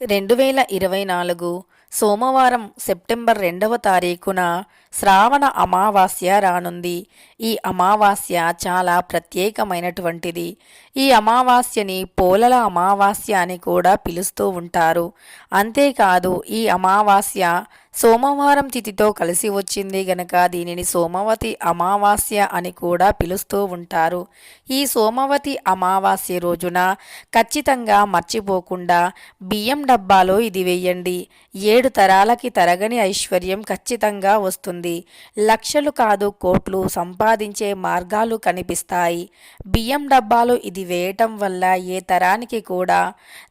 రెండు వేల ఇరవై నాలుగు సోమవారం సెప్టెంబర్ రెండవ తారీఖున శ్రావణ అమావాస్య రానుంది. ఈ అమావాస్య చాలా ప్రత్యేకమైనటువంటిది. ఈ అమావాస్యని పోలల అమావాస్య అని కూడా పిలుస్తూ ఉంటారు. అంతేకాదు ఈ అమావాస్య సోమవారం తిథితో కలిసి వచ్చింది గనక దీనిని సోమవతి అమావాస్య అని కూడా పిలుస్తూ ఉంటారు. ఈ సోమవతి అమావాస్య రోజున ఖచ్చితంగా మర్చిపోకుండా బియ్యం డబ్బాలో ఇది వేయండి. ఏడు తరాలకి తరగని ఐశ్వర్యం ఖచ్చితంగా వస్తుంది. లక్షలు కాదు కోట్లు సంపాదించే మార్గాలు కనిపిస్తాయి. బియ్యం డబ్బాలు ఇది వేయటం వల్ల ఏ తరానికి కూడా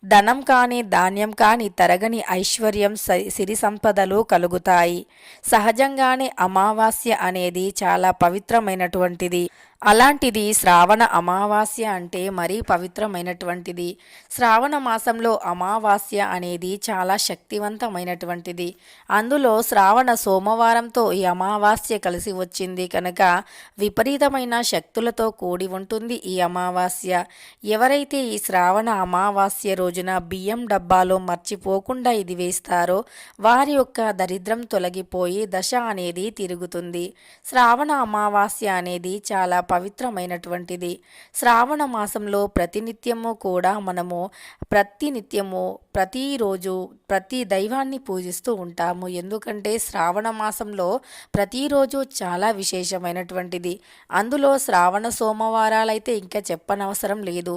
ధనం కానీ ధాన్యం కానీ తరగని ఐశ్వర్యం సిరి సంపదలు కలుగుతాయి. సహజంగానే అమావాస్య అనేది చాలా పవిత్రమైనటువంటిది. అలాంటిది శ్రావణ అమావాస్య అంటే మరీ పవిత్రమైనటువంటిది. శ్రావణ మాసంలో అమావాస్య అనేది చాలా శక్తివంతమైనటువంటిది. అందులో శ్రావణ సోమవారంతో ఈ అమావాస్య కలిసి వచ్చింది కనుక విపరీతమైన శక్తులతో కూడి ఉంటుంది ఈ అమావాస్య. ఎవరైతే ఈ శ్రావణ అమావాస్య రోజున బియ్యం డబ్బాలో మర్చిపోకుండా ఇది వేస్తారో వారి యొక్క దరిద్రం తొలగిపోయి దశ అనేది తిరుగుతుంది. శ్రావణ అమావాస్య అనేది చాలా పవిత్రమైనటువంటిది. శ్రావణ మాసంలో ప్రతినిత్యము కూడా మనము ప్రతినిత్యము ప్రతిరోజు ప్రతి దైవాన్ని పూజిస్తూ ఉంటాము. ఎందుకంటే శ్రావణ మాసంలో ప్రతిరోజు చాలా విశేషమైనటువంటిది. అందులో శ్రావణ సోమవారాలైతే ఇంకా చెప్పనవసరం లేదు.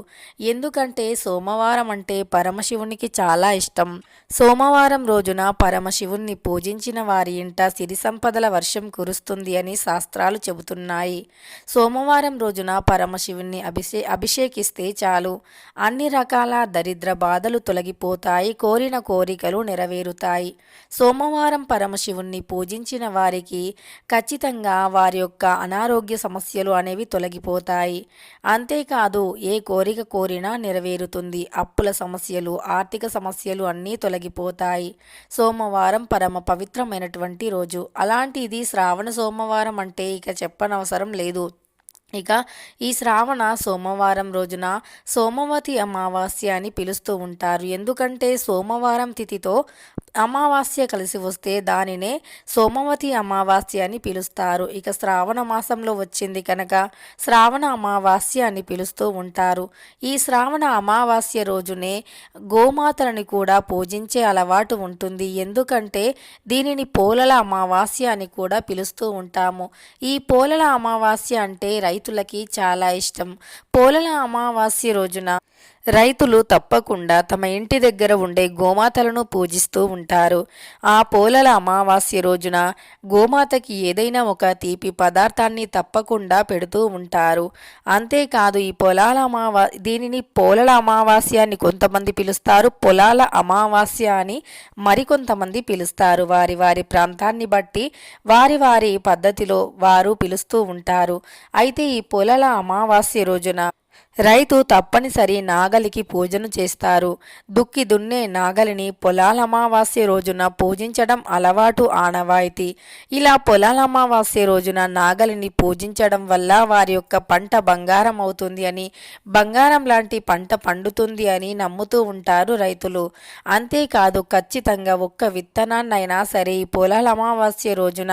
ఎందుకంటే సోమవారం అంటే పరమశివునికి చాలా ఇష్టం. సోమవారం రోజున పరమశివుణ్ణి పూజించిన వారి ఇంట సిరి సంపదల వర్షం కురుస్తుంది అని శాస్త్రాలు చెబుతున్నాయి. సోమ సోమవారం రోజున పరమశివుణ్ణి అభిషే అభిషేకిస్తే చాలు. అన్ని రకాల దరిద్ర బాధలు తొలగిపోతాయి కోరిన కోరికలు నెరవేరుతాయి. సోమవారం పరమశివుణ్ణి పూజించిన వారికి ఖచ్చితంగా వారి యొక్క అనారోగ్య సమస్యలు అనేవి తొలగిపోతాయి. అంతేకాదు ఏ కోరిక కోరినా నెరవేరుతుంది. అప్పుల సమస్యలు ఆర్థిక సమస్యలు అన్నీ తొలగిపోతాయి. సోమవారం పరమ పవిత్రమైనటువంటి రోజు. అలాంటిది శ్రావణ సోమవారం అంటే ఇక చెప్పనవసరం లేదు. ఇక ఈ శ్రావణ సోమవారం రోజున సోమవతి అమావాస్య అని పిలుస్తూ ఉంటారు. ఎందుకంటే సోమవారం తిథితో అమావాస్య కలిసి వస్తే దానినే సోమవతి అమావాస్య అని పిలుస్తారు. ఇక శ్రావణ మాసంలో వచ్చింది కనుక శ్రావణ అమావాస్య అని పిలుస్తూ ఉంటారు. ఈ శ్రావణ అమావాస్య రోజునే గోమాతలని కూడా పూజించే అలవాటు ఉంటుంది. ఎందుకంటే దీనిని పోలల అమావాస్య అని కూడా పిలుస్తూ ఉంటాము. ఈ పోలల అమావాస్య అంటే రైతులకి చాలా ఇష్టం. పోలల అమావాస్య రోజున రైతులు తప్పకుండా తమ ఇంటి దగ్గర ఉండే గోమాతలను పూజిస్తూ ఉంటారు. ఆ పోలల అమావాస్య రోజున గోమాతకి ఏదైనా ఒక తీపి పదార్థాన్ని తప్పకుండా పెడుతూ ఉంటారు. అంతేకాదు ఈ పొలాల అమావా దీనిని పోలల అమావాస్య అని కొంతమంది పిలుస్తారు. పొలాల అమావాస్య అని మరికొంతమంది పిలుస్తారు. వారి వారి ప్రాంతాన్ని బట్టి వారి వారి పద్ధతిలో వారు పిలుస్తూ ఉంటారు. అయితే ఈ పొలాల అమావాస్య రోజున రైతు తప్పనిసరి నాగలికి పూజను చేస్తారు. దుక్కి దున్నే నాగలిని పొలాల అమావాస్య రోజున పూజించడం అలవాటు ఆనవాయితీ. ఇలా పొలాల అమావాస్య రోజున నాగలిని పూజించడం వల్ల వారి యొక్క పంట బంగారం అవుతుంది అని బంగారం లాంటి పంట పండుతుంది అని నమ్ముతూ ఉంటారు రైతులు. అంతేకాదు ఖచ్చితంగా ఒక్క విత్తనాన్నైనా సరే ఈ పొలాల అమావాస్య రోజున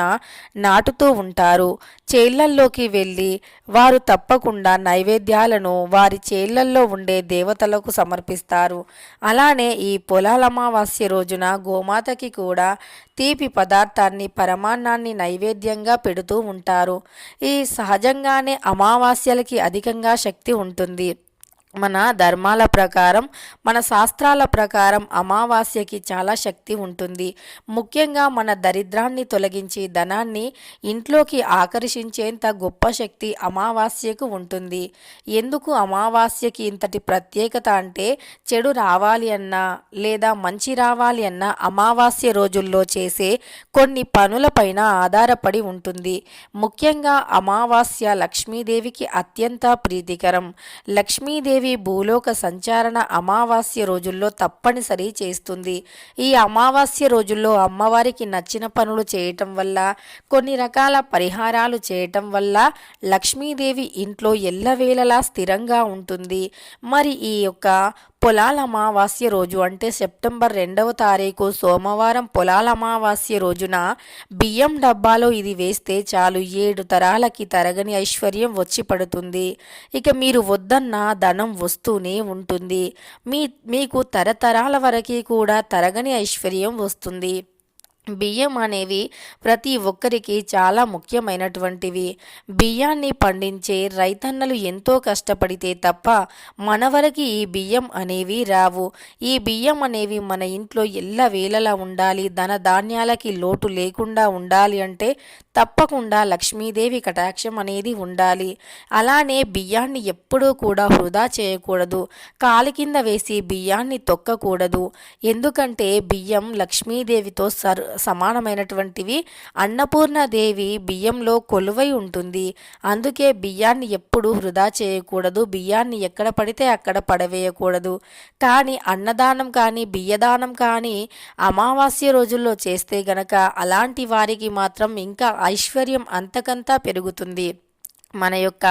నాటుతూ ఉంటారు. చేళ్ళల్లోకి వెళ్ళి వారు తప్పకుండా నైవేద్యాలను వారి చేళ్ళల్లో ఉండే దేవతలకు సమర్పిస్తారు. అలానే ఈ పొలాల అమావాస్య రోజున గోమాతకి కూడా తీపి పదార్థాన్ని పరమాన్నాన్ని నైవేద్యంగా పెడుతూ ఉంటారు. ఈ సహజంగానే అమావాస్యలకి అధికంగా శక్తి ఉంటుంది. మన ధర్మాల ప్రకారం మన శాస్త్రాల ప్రకారం అమావాస్యకి చాలా శక్తి ఉంటుంది. ముఖ్యంగా మన దరిద్రాన్ని తొలగించి ధనాన్ని ఇంట్లోకి ఆకర్షించేంత గొప్ప శక్తి అమావాస్యకు ఉంటుంది. ఎందుకు అమావాస్యకి ఇంతటి ప్రత్యేకత అంటే చెడు రావాలి అన్నా లేదా మంచి రావాలి అన్నా అమావాస్య రోజుల్లో చేసే కొన్ని పనులపైన ఆధారపడి ఉంటుంది. ముఖ్యంగా అమావాస్య లక్ష్మీదేవికి అత్యంత ప్రీతికరం. లక్ష్మీదేవి భూలోక సంచారణ అమావాస్య రోజుల్లో తప్పనిసరి చేస్తుంది. ఈ అమావాస్య రోజుల్లో అమ్మవారికి నచ్చిన పనులు చేయటం వల్ల కొన్ని రకాల పరిహారాలు చేయటం వల్ల లక్ష్మీదేవి ఇంట్లో ఎల్లవేళలా స్థిరంగా ఉంటుంది. మరి ఈ యొక్క పొలాల అమావాస్య రోజు అంటే సెప్టెంబర్ రెండవ తారీఖు సోమవారం పొలాల అమావాస్య రోజున బియ్యం డబ్బాలో ఇది వేస్తే చాలు ఏడు తరాలకి తరగని ఐశ్వర్యం వచ్చి పడుతుంది. ఇక మీరు వద్దన్న ధనం వస్తూనే ఉంటుంది. మీ మీకు తరతరాల వరకు కూడా తరగని ఐశ్వర్యం వస్తుంది. బియ్యం అనేవి ప్రతి ఒక్కరికి చాలా ముఖ్యమైనటువంటివి. బియ్యాన్ని పండించే రైతన్నలు ఎంతో కష్టపడితే తప్ప మన వరకు ఈ బియ్యం అనేవి రావు. ఈ బియ్యం అనేవి మన ఇంట్లో ఎల్ల వేళలా ఉండాలి ధన ధాన్యాలకి లోటు లేకుండా ఉండాలి అంటే తప్పకుండా లక్ష్మీదేవి కటాక్షం అనేది ఉండాలి. అలానే బియ్యాన్ని ఎప్పుడూ కూడా వృధా చేయకూడదు. కాలి కింద వేసి బియ్యాన్ని తొక్కకూడదు. ఎందుకంటే బియ్యం లక్ష్మీదేవితో సర్ సమానమైనటువంటివి. అన్నపూర్ణదేవి బియ్యంలో కొలువై ఉంటుంది. అందుకే బియ్యాన్ని ఎప్పుడు వృధా చేయకూడదు. బియ్యాన్ని ఎక్కడ పడితే అక్కడ పడవేయకూడదు. కానీ అన్నదానం కానీ బియ్యదానం కానీ అమావాస్య రోజుల్లో చేస్తే గనక అలాంటి వారికి మాత్రం ఇంకా ఐశ్వర్యం అంతకంతా పెరుగుతుంది. మన యొక్క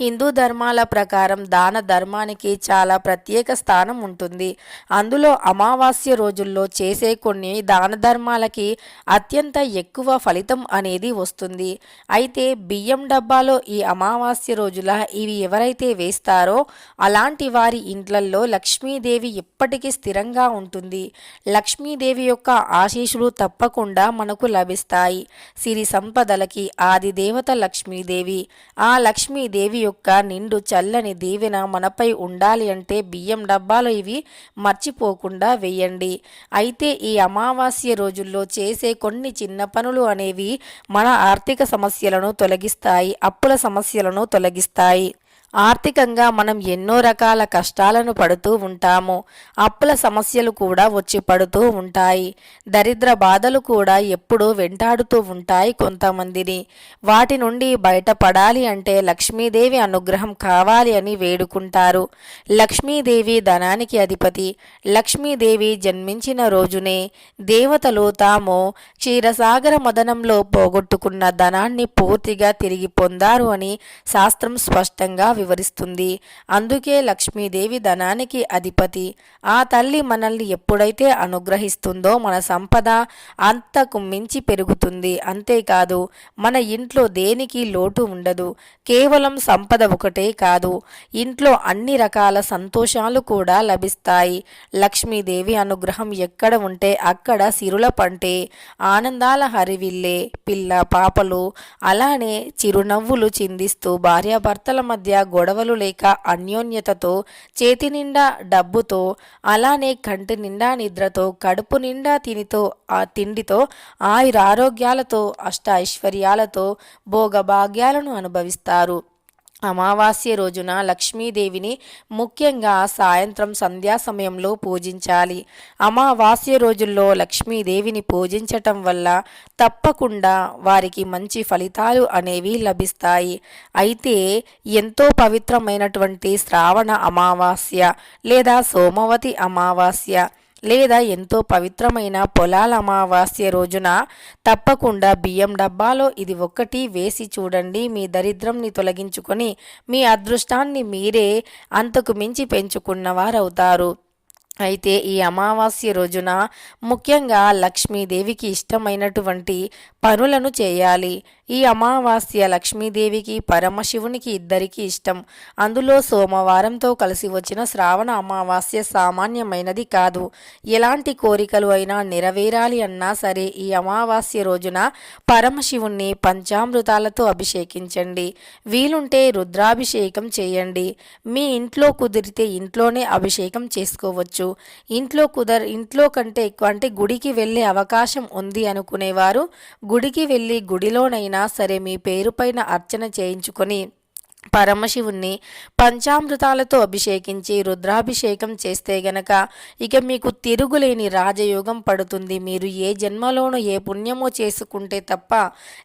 హిందూ ధర్మాల ప్రకారం దాన ధర్మానికి చాలా ప్రత్యేక స్థానం ఉంటుంది. అందులో అమావాస్య రోజుల్లో చేసే కొన్ని దాన ధర్మాలకి అత్యంత ఎక్కువ ఫలితం అనేది వస్తుంది. అయితే బియ్యం డబ్బాలో ఈ అమావాస్య రోజుల ఇవి ఎవరైతే వేస్తారో అలాంటి వారి ఇండ్లల్లో లక్ష్మీదేవి ఎప్పటికీ స్థిరంగా ఉంటుంది. లక్ష్మీదేవి యొక్క ఆశీస్సులు తప్పకుండా మనకు లభిస్తాయి. సిరి సంపదలకి ఆది దేవత లక్ష్మీదేవి. ఆ లక్ష్మీదేవి యొక్క నిండు చల్లని దీవెన మనపై ఉండాలి అంటే బియ్యం డబ్బాలు ఇవి మర్చిపోకుండా వేయండి. అయితే ఈ అమావాస్య రోజుల్లో చేసే కొన్ని చిన్న పనులు అనేవి మన ఆర్థిక సమస్యలను తొలగిస్తాయి అప్పుల సమస్యలను తొలగిస్తాయి. ఆర్థికంగా మనం ఎన్నో రకాల కష్టాలను పడుతూ ఉంటాము. అప్పుల సమస్యలు కూడా వచ్చి పడుతూ ఉంటాయి. దరిద్ర బాధలు కూడా ఎప్పుడూ వెంటాడుతూ ఉంటాయి కొంతమందిని. వాటి నుండి బయటపడాలి అంటే లక్ష్మీదేవి అనుగ్రహం కావాలి అని వేడుకుంటారు. లక్ష్మీదేవి ధనానికి అధిపతి. లక్ష్మీదేవి జన్మించిన రోజునే దేవతలు తాము క్షీరసాగర మదనంలో పోగొట్టుకున్న ధనాన్ని పూర్తిగా తిరిగి పొందారు అని శాస్త్రం స్పష్టంగా వివరిస్తుంది. అందుకే లక్ష్మీదేవి ధనానికి అధిపతి. ఆ తల్లి మనల్ని ఎప్పుడైతే అనుగ్రహిస్తుందో మన సంపద అంతకు మించి పెరుగుతుంది. అంతేకాదు మన ఇంట్లో దేనికి లోటు ఉండదు. కేవలం సంపద ఒకటే కాదు ఇంట్లో అన్ని రకాల సంతోషాలు కూడా లభిస్తాయి. లక్ష్మీదేవి అనుగ్రహం ఎక్కడ ఉంటే అక్కడ సిరుల పంటే ఆనందాల హరివిల్లే పిల్ల పాపలు. అలానే చిరునవ్వులు చిందిస్తూ భార్యాభర్తల మధ్య గొడవలు లేక అన్యోన్యతతో చేతి నిండా డబ్బుతో అలానే కంటి నిండా నిద్రతో కడుపు నిండా తినితో ఆ తిండితో ఆయురారోగ్యాలతో అష్ట ఐశ్వర్యాలతో భోగభాగ్యాలను అనుభవిస్తారు. అమావాస్య రోజున లక్ష్మీదేవిని ముఖ్యంగా సాయంత్రం సంధ్యా సమయంలో పూజించాలి. అమావాస్య రోజుల్లో లక్ష్మీదేవిని పూజించటం వల్ల తప్పకుండా వారికి మంచి ఫలితాలు అనేవి లభిస్తాయి. అయితే ఎంతో పవిత్రమైనటువంటి శ్రావణ అమావాస్య లేదా సోమవతి అమావాస్య లేదా ఎంతో పవిత్రమైన పొలాల అమావాస్య రోజున తప్పకుండా బియ్యం డబ్బాలో ఇది ఒక్కటి వేసి చూడండి. మీ దరిద్రంని తొలగించుకొని మీ అదృష్టాన్ని మీరే అంతకు మించి పెంచుకున్నవారవుతారు. అయితే ఈ అమావాస్య రోజున ముఖ్యంగా లక్ష్మీదేవికి ఇష్టమైనటువంటి పనులను చేయాలి. ఈ అమావాస్య లక్ష్మీదేవికి పరమశివునికి ఇద్దరికి ఇష్టం. అందులో సోమవారంతో కలిసి వచ్చిన శ్రావణ అమావాస్య సామాన్యమైనది కాదు. ఎలాంటి కోరికలు అయినా నెరవేరాలి అన్నా సరే ఈ అమావాస్య రోజున పరమశివుణ్ణి పంచామృతాలతో అభిషేకించండి. వీలుంటే రుద్రాభిషేకం చేయండి. మీ ఇంట్లో కుదిరితే ఇంట్లోనే అభిషేకం చేసుకోవచ్చు. ఇంట్లో కుదర్ ఇంట్లో కంటే ఎక్కువ అంటే గుడికి వెళ్ళే అవకాశం ఉంది అనుకునేవారు. గుడికి వెళ్ళి గుడిలోనైనా సరే మీ పేరుపైన అర్చన చేయించుకొని పరమశివుణ్ణి పంచామృతాలతో అభిషేకించి రుద్రాభిషేకం చేస్తే గనక ఇక మీకు తిరుగులేని రాజయోగం పడుతుంది. మీరు ఏ జన్మలోనూ ఏ పుణ్యమో చేసుకుంటే తప్ప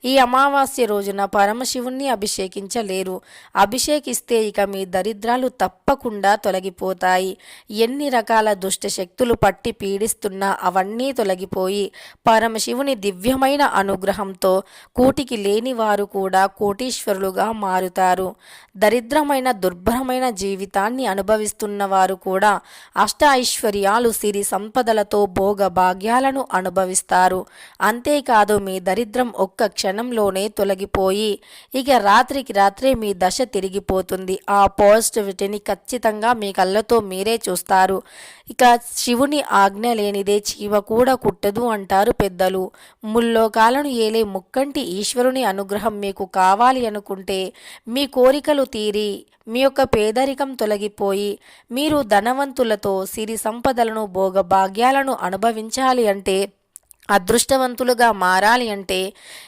ఈ అమావాస్య రోజున పరమశివుణ్ణి అభిషేకించలేరు. అభిషేకిస్తే ఇక మీ దరిద్రాలు తప్పకుండా తొలగిపోతాయి. ఎన్ని రకాల దుష్ట శక్తులు పట్టి పీడిస్తున్నా అవన్నీ తొలగిపోయి పరమశివుని దివ్యమైన అనుగ్రహంతో కూటికి లేని వారు కూడా కోటీశ్వరులుగా మారుతారు. దరిద్రమైన దుర్భరమైన జీవితాన్ని అనుభవిస్తున్న వారు కూడా అష్ట ఐశ్వర్యాలు సిరి సంపదలతో భోగ భాగ్యాలను అనుభవిస్తారు. అంతేకాదు మీ దరిద్రం ఒక్క క్షణంలోనే తొలగిపోయి ఇక రాత్రికి రాత్రే మీ దశ తిరిగిపోతుంది. ఆ పాజిటివిటీని ఖచ్చితంగా మీ కళ్ళతో మీరే చూస్తారు. ఇక శివుని ఆజ్ఞ లేనిదే చీవ కూడా కుట్టదు అంటారు పెద్దలు. ముల్లోకాలను ఏలే ముక్కంటి ఈశ్వరుని అనుగ్రహం మీకు కావాలి అనుకుంటే మీ కోరికలు తీరి మీ యొక్క పేదరికం తొలగిపోయి మీరు ధనవంతులతో సిరి సంపదలను భోగభాగ్యాలను అనుభవించాలి అంటే అదృష్టవంతులుగా మారాలి అంటే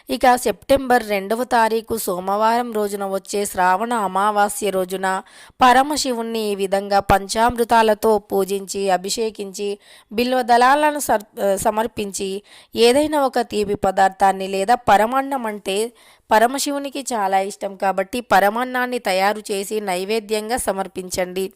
ఇక సెప్టెంబర్ రెండవ తారీఖు సోమవారం రోజున వచ్చే శ్రావణ అమావాస్య రోజున పరమశివుణ్ణి ఈ విధంగా పంచామృతాలతో పూజించి అభిషేకించి బిల్వ దళాలను సమర్పించి ఏదైనా ఒక తీపి పదార్థాన్ని లేదా పరమాన్నం అంటే పరమశివునికి చాలా ఇష్టం కాబట్టి పరమాన్నాన్ని తయారు చేసి నైవేద్యంగా సమర్పించండి.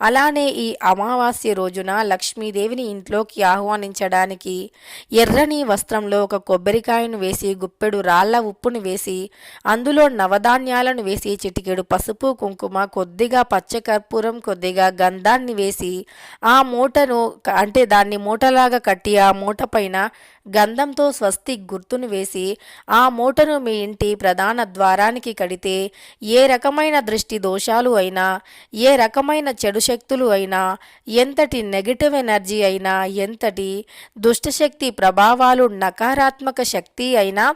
అలానే ఈ అమావాస్య రోజున లక్ష్మీదేవిని ఇంట్లోకి ఆహ్వానించడానికి ఎర్రని వస్త్రంలో ఒక కొబ్బరికాయను వేసి గుప్పెడు రాళ్ళ ఉప్పును వేసి అందులో నవధాన్యాలను వేసి చిటికెడు పసుపు కుంకుమ కొద్దిగా పచ్చకర్పూరం కొద్దిగా గంధాన్ని వేసి ఆ మూటను అంటే దాన్ని మూటలాగా కట్టి ఆ మూట పైన గంధంతో స్వస్తి గుర్తును వేసి ఆ మూటను మీ ఇంటి ప్రధాన ద్వారానికి కడితే ఏ రకమైన దృష్టి దోషాలు అయినా ఏ రకమైన చెడు శక్తులు అయినా ఎంతటి నెగిటివ్ ఎనర్జీ అయినా ఎంతటి దుష్టశక్తి ప్రభావాలు నకారాత్మక శక్తి అయినా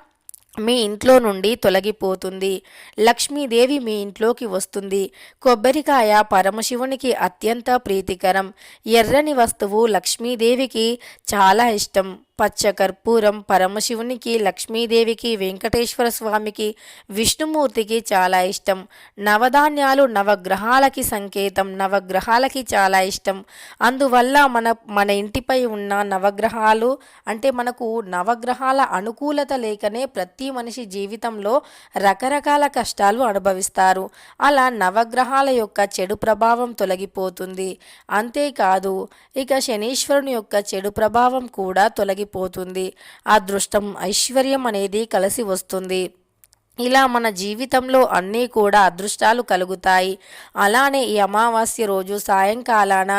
మీ ఇంట్లో నుండి తొలగిపోతుంది. లక్ష్మీదేవి మీ ఇంట్లోకి వస్తుంది. కొబ్బరికాయ పరమశివునికి అత్యంత ప్రీతికరం. ఎర్రని వస్తువు లక్ష్మీదేవికి చాలా ఇష్టం. పచ్చ కర్పూరం పరమశివునికి లక్ష్మీదేవికి వెంకటేశ్వర స్వామికి విష్ణుమూర్తికి చాలా ఇష్టం. నవధాన్యాలు నవగ్రహాలకి సంకేతం నవగ్రహాలకి చాలా ఇష్టం. అందువల్ల మన మన ఇంటిపై ఉన్న నవగ్రహాలు అంటే మనకు నవగ్రహాల అనుకూలత లేకనే ప్రతి మనిషి జీవితంలో రకరకాల కష్టాలు అనుభవిస్తారు. అలా నవగ్రహాల యొక్క చెడు ప్రభావం తొలగిపోతుంది. అంతేకాదు ఇక శనీశ్వరుని యొక్క చెడు ప్రభావం కూడా తొలగి తొలగిపోతుంది అదృష్టం ఐశ్వర్యం అనేది కలిసి వస్తుంది. ఇలా మన జీవితంలో అన్నీ కూడా అదృష్టాలు కలుగుతాయి. అలానే ఈ అమావాస్య రోజు సాయంకాలాన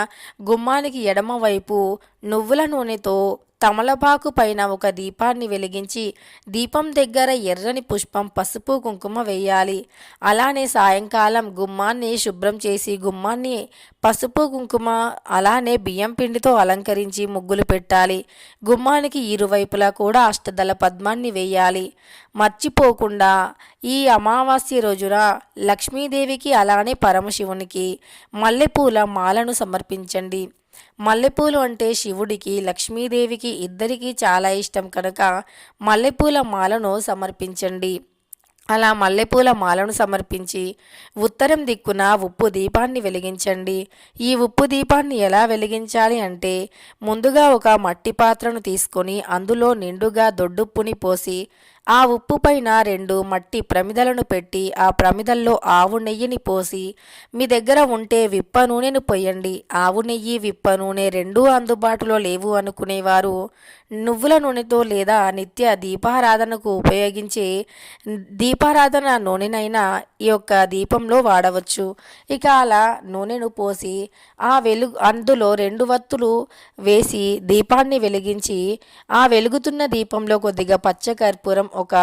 గుమ్మానికి ఎడమవైపు నువ్వుల నూనెతో తమలపాకు పైన ఒక దీపాన్ని వెలిగించి దీపం దగ్గర ఎర్రని పుష్పం పసుపు కుంకుమ వేయాలి. అలానే సాయంకాలం గుమ్మాన్ని శుభ్రం చేసి గుమ్మాన్ని పసుపు కుంకుమ అలానే బియ్యం పిండితో అలంకరించి ముగ్గులు పెట్టాలి. గుమ్మానికి ఇరువైపులా కూడా అష్టదళ పద్మాన్ని వేయాలి. మర్చిపోకుండా ఈ అమావాస్య రోజున లక్ష్మీదేవికి అలానే పరమశివునికి మల్లెపూల మాలను సమర్పించండి. మల్లెపూలు అంటే శివుడికి లక్ష్మీదేవికి ఇద్దరికీ చాలా ఇష్టం కనుక మల్లెపూల మాలను సమర్పించండి. అలా మల్లెపూల మాలను సమర్పించి ఉత్తరం దిక్కున ఉప్పు దీపాన్ని వెలిగించండి. ఈ ఉప్పు దీపాన్ని ఎలా వెలిగించాలి అంటే ముందుగా ఒక మట్టి పాత్రను తీసుకొని అందులో నిండుగా దొడ్డుప్పుని పోసి ఆ ఉప్పు పైన రెండు మట్టి ప్రమిదలను పెట్టి ఆ ప్రమిదల్లో ఆవు నెయ్యిని పోసి మీ దగ్గర ఉంటే విప్ప నూనెను పొయ్యండి. ఆవు నెయ్యి విప్ప నూనె రెండూ అందుబాటులో లేవు అనుకునేవారు నువ్వుల నూనెతో లేదా నిత్య దీపారాధనకు ఉపయోగించే దీపారాధన నూనెనైనా ఈ యొక్క దీపంలో వాడవచ్చు. ఇక అలా నూనెను పోసి ఆ వెలుగు అందులో రెండు వత్తులు వేసి దీపాన్ని వెలిగించి ఆ వెలుగుతున్న దీపంలో కొద్దిగా పచ్చకర్పూరం ఒక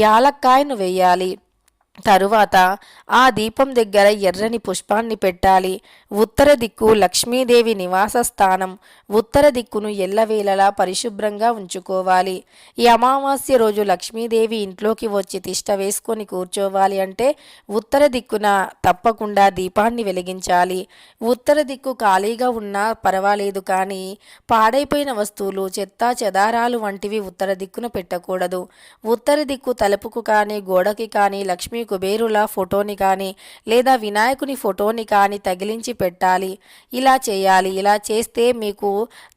యాలక్కాయను వేయాలి. తరువాత ఆ దీపం దగ్గర ఎర్రని పుష్పాన్ని పెట్టాలి. ఉత్తర దిక్కు లక్ష్మీదేవి నివాస స్థానం. ఉత్తర దిక్కును ఎల్లవేళలా పరిశుభ్రంగా ఉంచుకోవాలి. ఈ అమావాస్య రోజు లక్ష్మీదేవి ఇంట్లోకి వచ్చి తిష్ట వేసుకొని కూర్చోవాలి అంటే ఉత్తర దిక్కున తప్పకుండా దీపాన్ని వెలిగించాలి. ఉత్తర దిక్కు ఖాళీగా ఉన్నా పర్వాలేదు కానీ పాడైపోయిన వస్తువులు చెత్త చెదారాలు వంటివి ఉత్తర దిక్కున పెట్టకూడదు. ఉత్తర దిక్కు తలుపుకు కానీ గోడకి కానీ లక్ష్మీ కుబేరుల ఫోటోని కానీ లేదా వినాయకుని ఫోటోని కానీ తగిలించి పెట్టాలి. ఇలా చేయాలి. ఇలా చేస్తే మీకు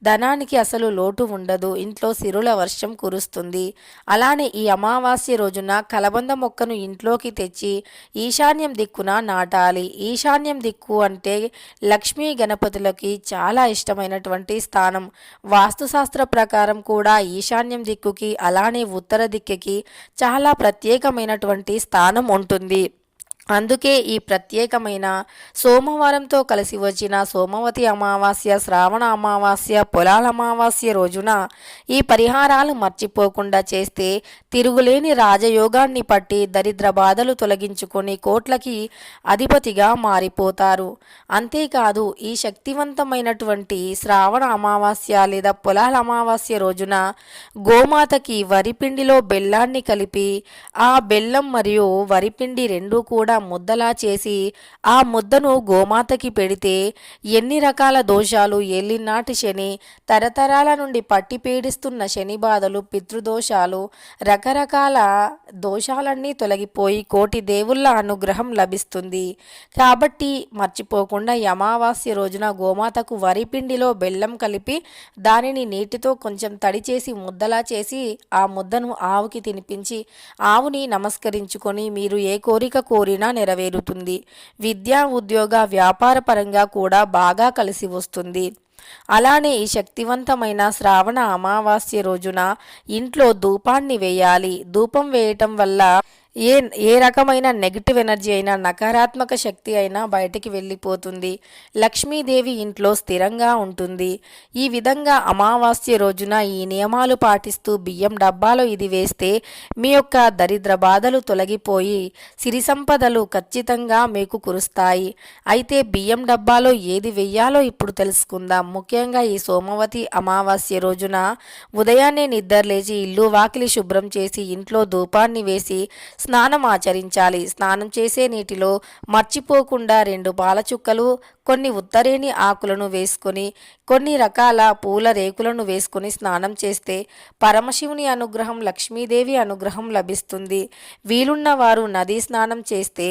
ధనానికి అసలు లోటు ఉండదు. ఇంట్లో సిరుల వర్షం కురుస్తుంది. అలానే ఈ అమావాస్య రోజున కలబంద మొక్కను ఇంట్లోకి తెచ్చి ఈశాన్యం దిక్కున నాటాలి. ఈశాన్యం దిక్కు అంటే లక్ష్మీ గణపతులకి చాలా ఇష్టమైనటువంటి స్థానం. వాస్తుశాస్త్ర ప్రకారం కూడా ఈశాన్యం దిక్కుకి అలానే ఉత్తర దిక్కుకి చాలా ప్రత్యేకమైనటువంటి స్థానం ఉంటుంది. అందుకే ఈ ప్రత్యేకమైన సోమవారంతో కలిసి వచ్చిన సోమవతి అమావాస్య శ్రావణ అమావాస్య పొలాల అమావాస్య రోజున ఈ పరిహారాలు మర్చిపోకుండా చేస్తే తిరుగులేని రాజయోగాన్ని పట్టి దరిద్ర బాధలు తొలగించుకొని కోట్లకి అధిపతిగా మారిపోతారు. అంతేకాదు ఈ శక్తివంతమైనటువంటి శ్రావణ అమావాస్య లేదా పొలాల అమావాస్య రోజున గోమాతకి వరిపిండిలో బెల్లాన్ని కలిపి ఆ బెల్లం మరియు వరిపిండి రెండూ కూడా ముద్దలా చేసి ఆ ముద్దను గోమాతకి పెడితే ఎన్ని రకాల దోషాలు ఎల్లినాటి శని తరతరాల నుండి పట్టి పీడిస్తున్న శని బాధలు పితృదోషాలు రకరకాల దోషాలన్నీ తొలగిపోయి కోటి దేవుళ్ళ అనుగ్రహం లభిస్తుంది. కాబట్టి మర్చిపోకుండా అమావాస్య రోజున గోమాతకు వరిపిండిలో బెల్లం కలిపి దానిని నీటితో కొంచెం తడి చేసి ముద్దలా చేసి ఆ ముద్దను ఆవుకి తినిపించి ఆవుని నమస్కరించుకొని మీరు ఏ కోరిక కోరినా నెరవేరుతుంది. విద్యా ఉద్యోగ వ్యాపార పరంగా కూడా బాగా కలిసి వస్తుంది. అలానే ఈ శక్తివంతమైన శ్రావణ అమావాస్య రోజున ఇంట్లో ధూపాన్ని వేయాలి. ధూపం వేయటం వల్ల ఏ ఏ రకమైన నెగిటివ్ ఎనర్జీ అయినా నకారాత్మక శక్తి అయినా బయటికి వెళ్ళిపోతుంది. లక్ష్మీదేవి ఇంట్లో స్థిరంగా ఉంటుంది. ఈ విధంగా అమావాస్య రోజున ఈ నియమాలు పాటిస్తూ బియ్యం డబ్బాలో ఇది వేస్తే మీ యొక్క దరిద్ర బాధలు తొలగిపోయి సిరి సంపదలు ఖచ్చితంగా మీకు కురుస్తాయి. అయితే బియ్యం డబ్బాలో ఏది వెయ్యాలో ఇప్పుడు తెలుసుకుందాం. ముఖ్యంగా ఈ సోమవతి అమావాస్య రోజున ఉదయాన్నే నిద్రలేచి ఇల్లు వాకిలి శుభ్రం చేసి ఇంట్లో ధూపాన్ని వేసి స్నానం ఆచరించాలి. స్నానం చేసే నీటిలో మర్చిపోకుండా రెండు పాల చుక్కలు కొన్ని ఉత్తరేణి ఆకులను వేసుకొని కొన్ని రకాల పూల రేకులను వేసుకొని స్నానం చేస్తే పరమశివుని అనుగ్రహం లక్ష్మీదేవి అనుగ్రహం లభిస్తుంది. వీలున్న వారు నదీ స్నానం చేస్తే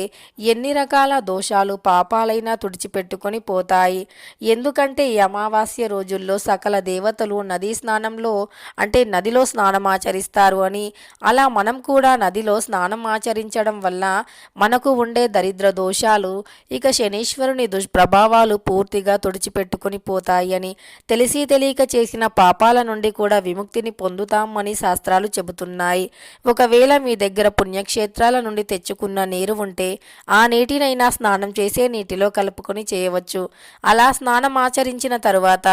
ఎన్ని రకాల దోషాలు పాపాలైనా తుడిచిపెట్టుకొని పోతాయి. ఎందుకంటే ఈ అమావాస్య రోజుల్లో సకల దేవతలు నదీ స్నానంలో అంటే నదిలో స్నానం ఆచరిస్తారు అని అలా మనం కూడా నదిలో స్నానం ఆచరించడం వల్ల మనకు ఉండే దరిద్ర దోషాలు ఇక శనీశ్వరుని దుష్ప్రభావాలు పూర్తిగా తుడిచిపెట్టుకుని పోతాయని తెలిసి తెలియక చేసిన పాపాల నుండి కూడా విముక్తిని పొందుతామని శాస్త్రాలు చెబుతున్నాయి. ఒకవేళ మీ దగ్గర పుణ్యక్షేత్రాల నుండి తెచ్చుకున్న నీరు ఉంటే ఆ నీటినైనా స్నానం చేసే నీటిలో కలుపుకొని చేయవచ్చు. అలా స్నానం ఆచరించిన తరువాత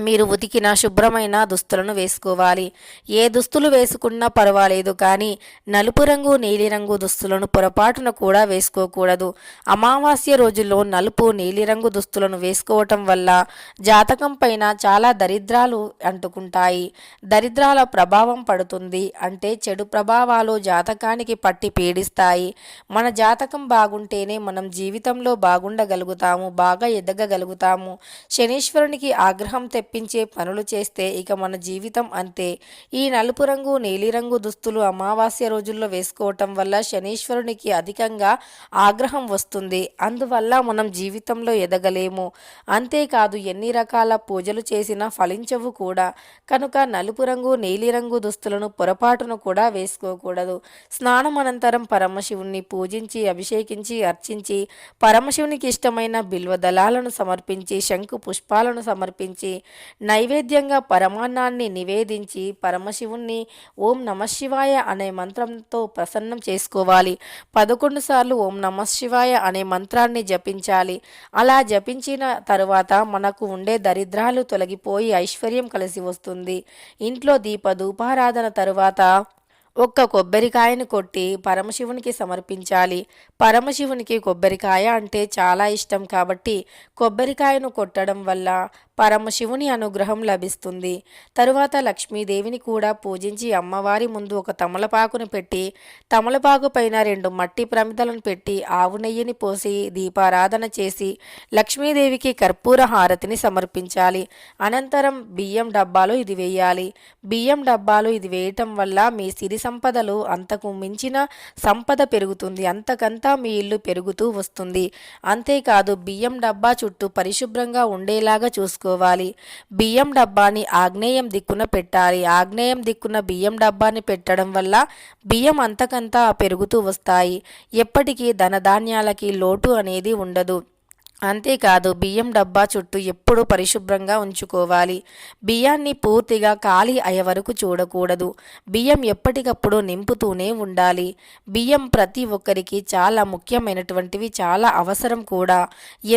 మీరు ఉతికిన శుభ్రమైన దుస్తులను వేసుకోవాలి. ఏ దుస్తులు వేసుకున్నా పర్వాలేదు కానీ నలుపు రంగు నీలిరంగు దుస్తులను పొరపాటున కూడా వేసుకోకూడదు. అమావాస్య రోజుల్లో నలుపు నీలిరంగు దుస్తులను వేసుకోవటం వల్ల జాతకం పైన చాలా దరిద్రాలు అంటుకుంటాయి. దరిద్రాల ప్రభావం పడుతుంది అంటే చెడు ప్రభావాలు జాతకానికి పట్టి పీడిస్తాయి. మన జాతకం బాగుంటేనే మనం జీవితంలో బాగుండగలుగుతాము బాగా ఎదగగలుగుతాము. శనీశ్వరునికి ఆగ్రహం తెప్పించే పనులు చేస్తే ఇక మన జీవితం అంతే. ఈ నలుపు రంగు నీలిరంగు దుస్తులు అమావాస్య రోజుల్లో వేసుకోవటం వల్ల శనీశ్వరునికి అధికంగా ఆగ్రహం వస్తుంది. అందువల్ల మనం జీవితంలో ఎదగలేము. అంతేకాదు ఎన్ని రకాల పూజలు చేసినా ఫలించవు కూడా. కనుక నలుపు రంగు నీలిరంగు దుస్తులను పొరపాటును కూడా వేసుకోకూడదు. స్నానం అనంతరం పరమశివుణ్ణి పూజించి అభిషేకించి అర్చించి పరమశివునికి ఇష్టమైన బిల్వ దళాలను సమర్పించి శంకు పుష్పాలను సమర్పించి నైవేద్యంగా పరమాన్నాన్ని నివేదించి పరమశివుణ్ణి ఓం నమశివాయ అనే మంత్రంతో ప్రసన్నం చేసుకోవాలి. పదకొండు సార్లు ఓం నమశివాయ అనే మంత్రాన్ని జపించాలి. అలా జపించిన తరువాత మనకు ఉండే దరిద్రాలు తొలగిపోయి ఐశ్వర్యం కలిసి వస్తుంది. ఇంట్లో దీప ధూపారాధన తరువాత ఒక్క కొబ్బరికాయను కొట్టి పరమశివునికి సమర్పించాలి. పరమశివునికి కొబ్బరికాయ అంటే చాలా ఇష్టం కాబట్టి కొబ్బరికాయను కొట్టడం వల్ల పరమశివుని అనుగ్రహం లభిస్తుంది. తరువాత లక్ష్మీదేవిని కూడా పూజించి అమ్మవారి ముందు ఒక తమలపాకును పెట్టి తమలపాకు పైన రెండు మట్టి ప్రమిదలను పెట్టి ఆవు నెయ్యిని పోసి దీపారాధన చేసి లక్ష్మీదేవికి కర్పూర హారతిని సమర్పించాలి. అనంతరం బియ్యం డబ్బాలు ఇది వేయాలి. బియ్యం డబ్బాలు ఇది వేయటం వల్ల మీ సిరి సంపదలు అంతకు మించిన సంపద పెరుగుతుంది. అంతకంతా మీ ఇల్లు పెరుగుతూ వస్తుంది. అంతేకాదు బియ్యం డబ్బా చుట్టూ పరిశుభ్రంగా ఉండేలాగా చూసుకోవాలి బియ్యం డబ్బాని ఆగ్నేయం దిక్కున పెట్టాలి. ఆగ్నేయం దిక్కున బియ్యం డబ్బాని పెట్టడం వల్ల బియ్యం అంతకంతా పెరుగుతూ వస్తాయి. ఎప్పటికీ ధనధాన్యాలకి లోటు అనేది ఉండదు. అంతేకాదు బియ్యం డబ్బా చుట్టూ ఎప్పుడూ పరిశుభ్రంగా ఉంచుకోవాలి. బియ్యాన్ని పూర్తిగా ఖాళీ అయ్యే వరకు చూడకూడదు. బియ్యం ఎప్పటికప్పుడు నింపుతూనే ఉండాలి. బియ్యం ప్రతి ఒక్కరికి చాలా ముఖ్యమైనటువంటివి చాలా అవసరం కూడా.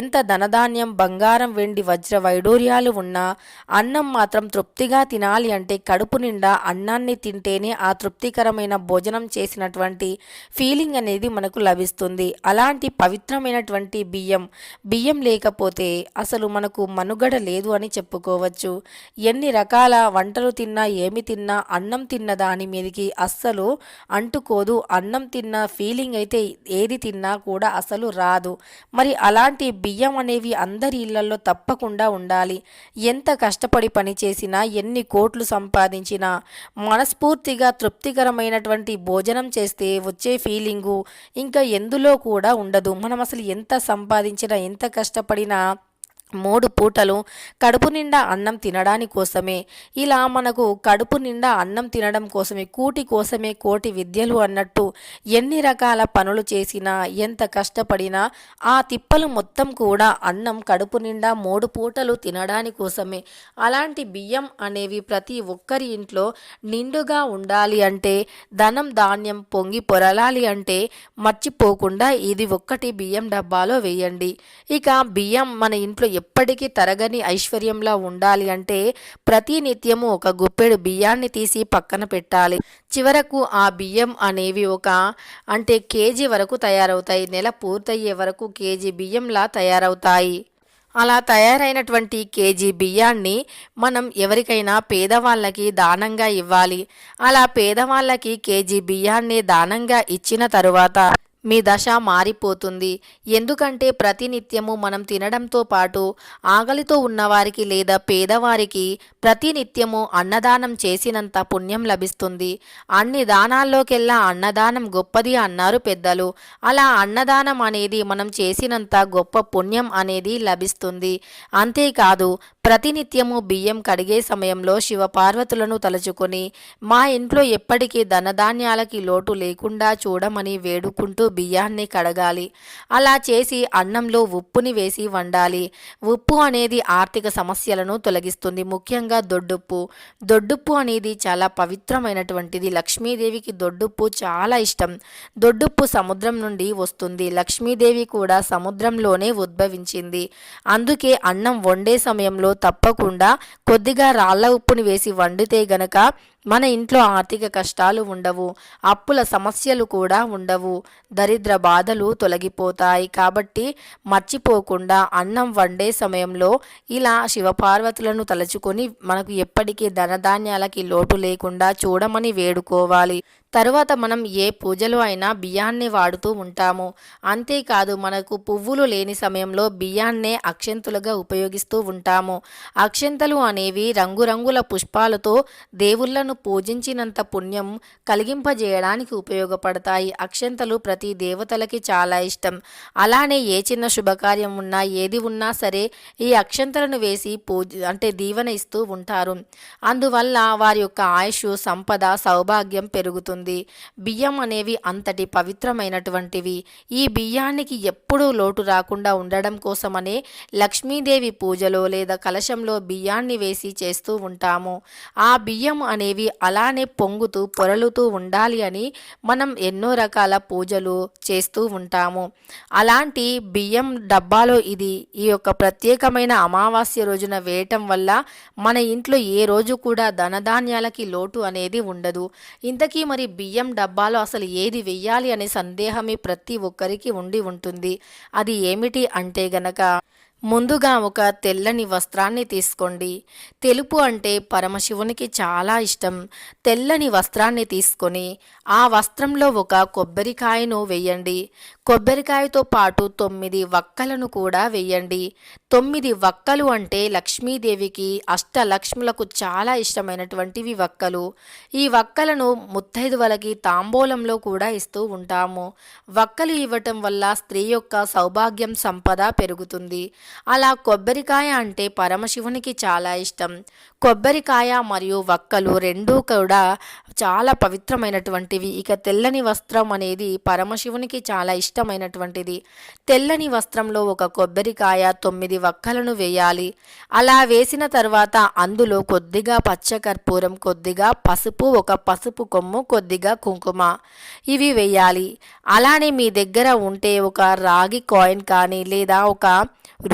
ఎంత ధనధాన్యం బంగారం వెండి వజ్ర వైడూర్యాలు ఉన్నా అన్నం మాత్రం తృప్తిగా తినాలి అంటే కడుపు నిండా అన్నాన్ని తింటేనే ఆ తృప్తికరమైన భోజనం చేసినటువంటి ఫీలింగ్ అనేది మనకు లభిస్తుంది. అలాంటి పవిత్రమైనటువంటి బియ్యం బియ్యం లేకపోతే అసలు మనకు మనుగడ లేదు అని చెప్పుకోవచ్చు. ఎన్ని రకాల వంటలు తిన్నా ఏమి తిన్నా అన్నం తిన్న దాని మీదకి అస్సలు అంటుకోదు. అన్నం తిన్న ఫీలింగ్ అయితే ఏది తిన్నా కూడా అసలు రాదు. మరి అలాంటి బియ్యం అనేవి అందరి ఇళ్ళలో తప్పకుండా ఉండాలి. ఎంత కష్టపడి పని చేసినా ఎన్ని కోట్లు సంపాదించినా మనస్ఫూర్తిగా తృప్తికరమైనటువంటి భోజనం చేస్తే వచ్చే ఫీలింగు ఇంకా ఎందులో కూడా ఉండదు. మనం అసలు ఎంత సంపాదించినా ఎంత కష్టపడినా మూడు పూటలు కడుపు నిండా అన్నం తినడాని కోసమే. ఇలా మనకు కడుపు నిండా అన్నం తినడం కోసమే కూటి కోసమే కోటి విద్యలు అన్నట్టు ఎన్ని రకాల పనులు చేసినా ఎంత కష్టపడినా ఆ తిప్పలు మొత్తం కూడా అన్నం కడుపు నిండా మూడు పూటలు తినడాని కోసమే. అలాంటి బియ్యం అనేవి ప్రతి ఒక్కరి ఇంట్లో నిండుగా ఉండాలి అంటే ధనం ధాన్యం పొంగి పొరలాలి అంటే మర్చిపోకుండా ఇది ఒక్కటి బియ్యం డబ్బాలో వేయండి. ఇక బియ్యం మన ఇంట్లో ఎప్పటికీ తరగని ఐశ్వర్యంలా ఉండాలి అంటే ప్రతి నిత్యము ఒక గుప్పెడు బియ్యాన్ని తీసి పక్కన పెట్టాలి. చివరకు ఆ బియ్యం అనేవి ఒక అంటే కేజీ వరకు తయారవుతాయి. నెల పూర్తయ్యే వరకు కేజీ బియ్యంలా తయారవుతాయి. అలా తయారైనటువంటి కేజీ బియ్యాన్ని మనం ఎవరికైనా పేదవాళ్ళకి దానంగా ఇవ్వాలి. అలా పేదవాళ్ళకి కేజీ బియ్యాన్ని దానంగా ఇచ్చిన తరువాత మీ దశ మారిపోతుంది. ఎందుకంటే ప్రతినిత్యము మనం తినడంతో పాటు ఆకలితో ఉన్నవారికి లేదా పేదవారికి ప్రతినిత్యము అన్నదానం చేసినంత పుణ్యం లభిస్తుంది. అన్ని దానాల్లోకెల్లా అన్నదానం గొప్పది అన్నారు పెద్దలు. అలా అన్నదానం అనేది మనం చేసినంత గొప్ప పుణ్యం అనేది లభిస్తుంది. అంతేకాదు ప్రతినిత్యము బియ్యం కడిగే సమయంలో శివపార్వతులను తలుచుకొని మా ఇంట్లో ఎప్పటికీ ధనధాన్యాలకి లోటు లేకుండా చూడమని వేడుకుంటూ బియ్యాన్ని కడగాలి. అలా చేసి అన్నంలో ఉప్పుని వేసి వండాలి. ఉప్పు అనేది ఆర్థిక సమస్యలను తొలగిస్తుంది. ముఖ్యంగా దొడ్డుప్పు. దొడ్డుప్పు అనేది చాలా పవిత్రమైనటువంటిది. లక్ష్మీదేవికి దొడ్డుప్పు చాలా ఇష్టం. దొడ్డుప్పు సముద్రం నుండి వస్తుంది. లక్ష్మీదేవి కూడా సముద్రంలోనే ఉద్భవించింది. అందుకే అన్నం వండే సమయంలో తప్పకుండా కొద్దిగా రాళ్ళ ఉప్పుని వేసి వండితే గనక మన ఇంట్లో ఆర్థిక కష్టాలు ఉండవు అప్పుల సమస్యలు కూడా ఉండవు దరిద్ర బాధలు తొలగిపోతాయి. కాబట్టి మర్చిపోకుండా అన్నం వండే సమయంలో ఇలా శివపార్వతులను తలుచుకొని మనకు ఎప్పటికీ ధనధాన్యాలకి లోటు లేకుండా చూడమని వేడుకోవాలి. తరువాత మనం ఏ పూజలు అయినా బియ్యాన్ని వాడుతూ ఉంటాము. అంతేకాదు మనకు పువ్వులు లేని సమయంలో బియ్యాన్నే అక్షంతులుగా ఉపయోగిస్తూ ఉంటాము. అక్షంతలు అనేవి రంగురంగుల పుష్పాలతో దేవుళ్ళను పూజించినంత పుణ్యం కలిగింపజేయడానికి ఉపయోగపడతాయి. అక్షంతలు ప్రతి దేవతలకి చాలా ఇష్టం. అలానే ఏ చిన్న శుభకార్యం ఉన్నా ఏది ఉన్నా సరే ఈ అక్షంతలను వేసి పూజ అంటే దీవెన ఇస్తూ ఉంటారు. అందువల్ల వారి యొక్క ఆయుష్ సంపద సౌభాగ్యం పెరుగుతుంది. బియ్యం అనేవి అంతటి పవిత్రమైనటువంటివి. ఈ బియ్యానికి ఎప్పుడూ లోటు రాకుండా ఉండడం కోసమనే లక్ష్మీదేవి పూజలో లేదా కలశంలో బియ్యాన్ని వేసి చేస్తూ ఉంటాము. ఆ బియ్యం అనేవి అలానే పొంగుతూ పొరలుతూ ఉండాలి అని మనం ఎన్నో రకాల పూజలు చేస్తూ ఉంటాము. అలాంటి బియ్యం డబ్బాలో ఇది ఈ యొక్క ప్రత్యేకమైన అమావాస్య రోజున వేయటం వల్ల మన ఇంట్లో ఏ రోజు కూడా ధనధాన్యాలకి లోటు అనేది ఉండదు. ఇంతకీ మరి బియ్యం డబ్బాలో అసలు ఏది వెయ్యాలి అనే సందేహమే ప్రతి ఒక్కరికి ఉండి ఉంటుంది. అది ఏమిటి అంటే గనక ముందుగా ఒక తెల్లని వస్త్రాన్ని తీసుకోండి. తెలుపు అంటే పరమశివునికి చాలా ఇష్టం. తెల్లని వస్త్రాన్ని తీసుకొని ఆ వస్త్రంలో ఒక కొబ్బరికాయను వేయండి. కొబ్బరికాయతో పాటు తొమ్మిది వక్కలను కూడా వేయండి. తొమ్మిది వక్కలు అంటే లక్ష్మీదేవికి అష్టలక్ష్ములకు చాలా ఇష్టమైనటువంటివి వక్కలు. ఈ వక్కలను ముత్తైదువలకి తాంబూలంలో కూడా ఇస్తూ ఉంటాము. వక్కలు ఇవ్వటం వల్ల స్త్రీ యొక్క సౌభాగ్యం సంపద పెరుగుతుంది. అలా కొబ్బరికాయ అంటే పరమశివునికి చాలా ఇష్టం. కొబ్బరికాయ మరియు వక్కలు రెండూ కూడా చాలా పవిత్రమైనటువంటివి. ఇక తెల్లని వస్త్రం అనేది పరమశివునికి చాలా ఇష్టమైనటువంటిది. తెల్లని వస్త్రంలో ఒక కొబ్బరికాయ తొమ్మిది వక్కలను వేయాలి. అలా వేసిన తర్వాత అందులో కొద్దిగా పచ్చకర్పూరం కొద్దిగా పసుపు ఒక పసుపు కొమ్ము కొద్దిగా కుంకుమ ఇవి వేయాలి. అలానే మీ దగ్గర ఉంటే ఒక రాగి కాయిన్ కానీ లేదా ఒక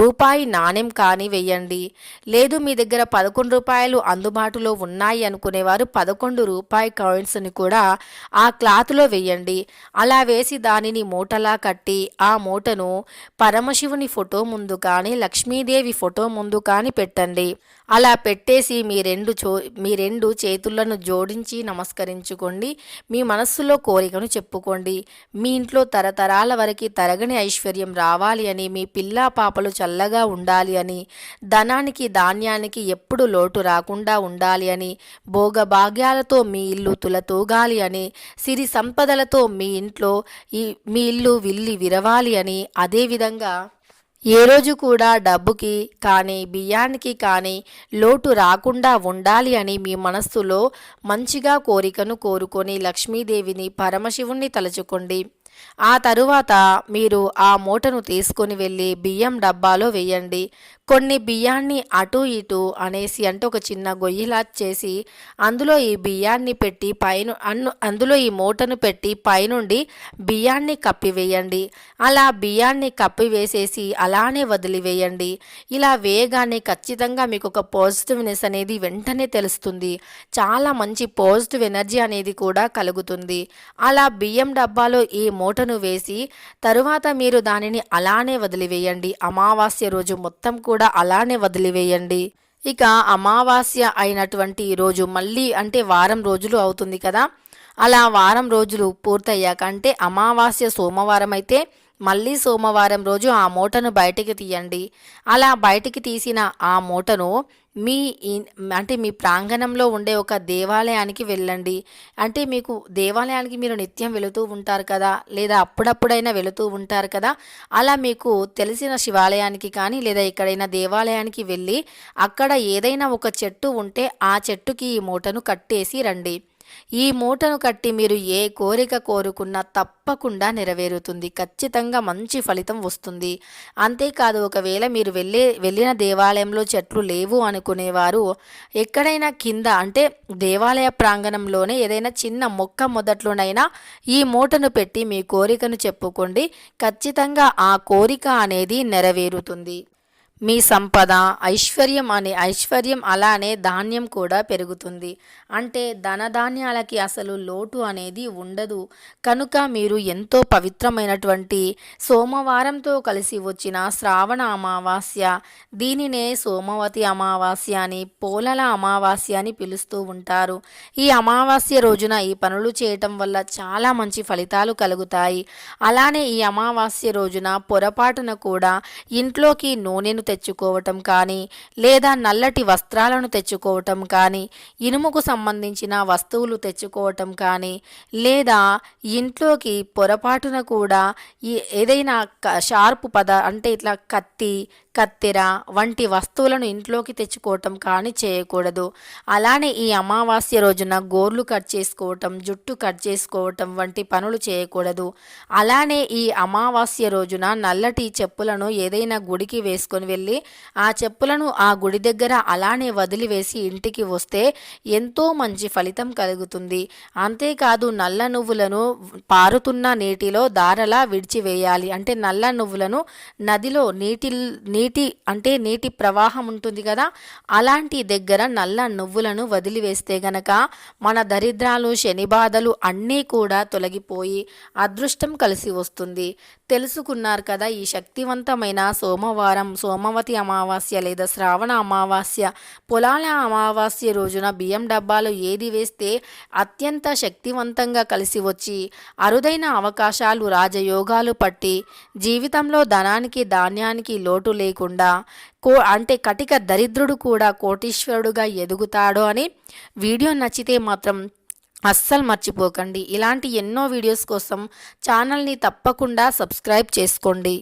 రూపాయి నాణెం కానీ వెయ్యండి. లేదు మీ దగ్గర పదకొండు రూపాయలు అందుబాటులో ఉన్నాయి అనుకునేవారు పదకొండు రూపాయి కాయిన్స్ని కూడా ఆ క్లాత్లో వెయ్యండి. అలా వేసి దానిని మూటలా కట్టి ఆ మూటను పరమశివుని ఫోటో ముందు కానీ లక్ష్మీదేవి ఫోటో ముందు కానీ పెట్టండి. అలా పెట్టేసి మీ రెండు చో మీ రెండు చేతులను జోడించి నమస్కరించుకోండి. మీ మనస్సులో కోరికను చెప్పుకోండి. మీ ఇంట్లో తరతరాల వరకు తరగని ఐశ్వర్యం రావాలి అని మీ పిల్లా పాపలు చల్లగా ఉండాలి అని ధనానికి ధాన్యానికి ఎప్పుడు లోటు రాకుండా ఉండాలి అని భోగభాగ్యాలతో మీ ఇల్లు తులతూగాలి అని సిరి సంపదలతో మీ ఇంట్లో ఈ మీ ఇల్లు విల్లి విరవాలి అని అదేవిధంగా ఏ రోజు కూడా డబ్బుకి కానీ బియ్యానికి కానీ లోటు రాకుండా ఉండాలి అని మీ మనస్సులో మంచిగా కోరికను కోరుకొని లక్ష్మీదేవిని పరమశివుణ్ణి తలుచుకోండి. ఆ తరువాత మీరు ఆ మూటను తీసుకొని వెళ్ళి బియ్యం డబ్బాలో వేయండి. కొన్ని బియ్యాన్ని అటు ఇటు అనేసి అంటే ఒక చిన్న గొయ్యిలా చేసి అందులో ఈ బియ్యాన్ని పెట్టి పైన అన్ను అందులో ఈ మూటను పెట్టి పైనుండి బియ్యాన్ని కప్పివేయండి అలా బియ్యాన్ని కప్పివేసేసి అలానే వదిలివేయండి ఇలా వేయగానే ఖచ్చితంగా మీకు ఒక పాజిటివ్నెస్ అనేది వెంటనే తెలుస్తుంది. చాలా మంచి పాజిటివ్ ఎనర్జీ అనేది కూడా కలుగుతుంది. అలా బియ్యం డబ్బాలో ఈ మూ మూటను వేసి తరువాత మీరు దానిని అలానే వదిలివేయండి. అమావాస్య రోజు మొత్తం కూడా అలానే వదిలివేయండి. ఇక అమావాస్య అయినటువంటి రోజు మళ్ళీ అంటే వారం రోజులు అవుతుంది కదా. అలా వారం రోజులు పూర్తయ్యాక అంటే అమావాస్య సోమవారం అయితే మళ్ళీ సోమవారం రోజు ఆ మూటను బయటికి తీయండి. అలా బయటికి తీసిన ఆ మూటను మీ అంటే మీ ప్రాంగణంలో ఉండే ఒక దేవాలయానికి వెళ్ళండి. అంటే మీకు దేవాలయానికి మీరు నిత్యం వెళుతూ ఉంటారు కదా లేదా అప్పుడప్పుడైనా వెళుతూ ఉంటారు కదా అలా మీకు తెలిసిన శివాలయానికి కానీ లేదా ఎక్కడైనా దేవాలయానికి వెళ్ళి అక్కడ ఏదైనా ఒక చెట్టు ఉంటే ఆ చెట్టుకి ఈ మూటను కట్టేసి రండి. ఈ మూటను కట్టి మీరు ఏ కోరిక కోరుకున్నా తప్పకుండా నెరవేరుతుంది. ఖచ్చితంగా మంచి ఫలితం వస్తుంది. అంతేకాదు ఒకవేళ మీరు వెళ్ళే వెళ్ళిన దేవాలయంలో చెట్లు లేవు అనుకునేవారు ఎక్కడైనా కింద అంటే దేవాలయ ప్రాంగణంలోనే ఏదైనా చిన్న మొక్క మొదట్లోనైనా ఈ మూటను పెట్టి మీ కోరికను చెప్పుకోండి. ఖచ్చితంగా ఆ కోరిక అనేది నెరవేరుతుంది. మీ సంపద ఐశ్వర్యం అనే ఐశ్వర్యం అలానే ధాన్యం కూడా పెరుగుతుంది. అంటే ధనధాన్యాలకి అసలు లోటు అనేది ఉండదు. కనుక మీరు ఎంతో పవిత్రమైనటువంటి సోమవారంతో కలిసి వచ్చిన శ్రావణ అమావాస్య దీనినే సోమవతి అమావాస్య అని పోలల అమావాస్య అని పిలుస్తూ ఉంటారు. ఈ అమావాస్య రోజున ఈ పనులు చేయటం వల్ల చాలా మంచి ఫలితాలు కలుగుతాయి. అలానే ఈ అమావాస్య రోజున పొరపాటున కూడా ఇంట్లోకి నూనెను తెచ్చుకోవటం కానీ లేదా నల్లటి వస్త్రాలను తెచ్చుకోవటం కానీ ఇనుముకు సంబంధించిన వస్తువులు తెచ్చుకోవటం కానీ లేదా ఇంట్లోకి పొరపాటున కూడా ఏదైనా షార్ప్ పద అంటే ఇట్లా కత్తి కత్తెర వంటి వస్తువులను ఇంట్లోకి తెచ్చుకోవటం కానీ చేయకూడదు. అలానే ఈ అమావాస్య రోజున గోర్లు కట్ చేసుకోవటం జుట్టు కట్ చేసుకోవటం వంటి పనులు చేయకూడదు. అలానే ఈ అమావాస్య రోజున నల్లటి చెప్పులను ఏదైనా గుడికి వేసుకొని వెళ్ళి ఆ చెప్పులను ఆ గుడి దగ్గర అలానే వదిలివేసి ఇంటికి వస్తే ఎంతో మంచి ఫలితం కలుగుతుంది. అంతేకాదు నల్ల నువ్వులను పారుతున్న నీటిలో దారలా విడిచివేయాలి. అంటే నల్ల నువ్వులను నదిలో నీటి నీ నీటి అంటే నీటి ప్రవాహం ఉంటుంది కదా అలాంటి దగ్గర నల్ల నువ్వులను వదిలివేస్తే గనక మన దరిద్రాలు శని బాధలు అన్నీ కూడా తొలగిపోయి అదృష్టం కలిసి వస్తుంది. తెలుసుకున్నారు కదా ఈ శక్తివంతమైన సోమవారం సోమవతి అమావాస్య లేదా శ్రావణ అమావాస్య పొలాల అమావాస్య రోజున బియ్యం డబ్బాలు ఏది వేస్తే అత్యంత శక్తివంతంగా కలిసి వచ్చి అరుదైన అవకాశాలు రాజయోగాలు పట్టి జీవితంలో ధనానికి ధాన్యానికి లోటు లేకుండా కో అంటే కటిక దరిద్రుడు కూడా కోటీశ్వరుడుగా ఎదుగుతాడు అని వీడియో నచ్చితే మాత్రం అస్సలు మర్చిపోకండి. ఇలాంటి ఎన్నో వీడియోస్ కోసం ఛానల్ని తప్పకుండా సబ్స్క్రైబ్ చేసుకోండి.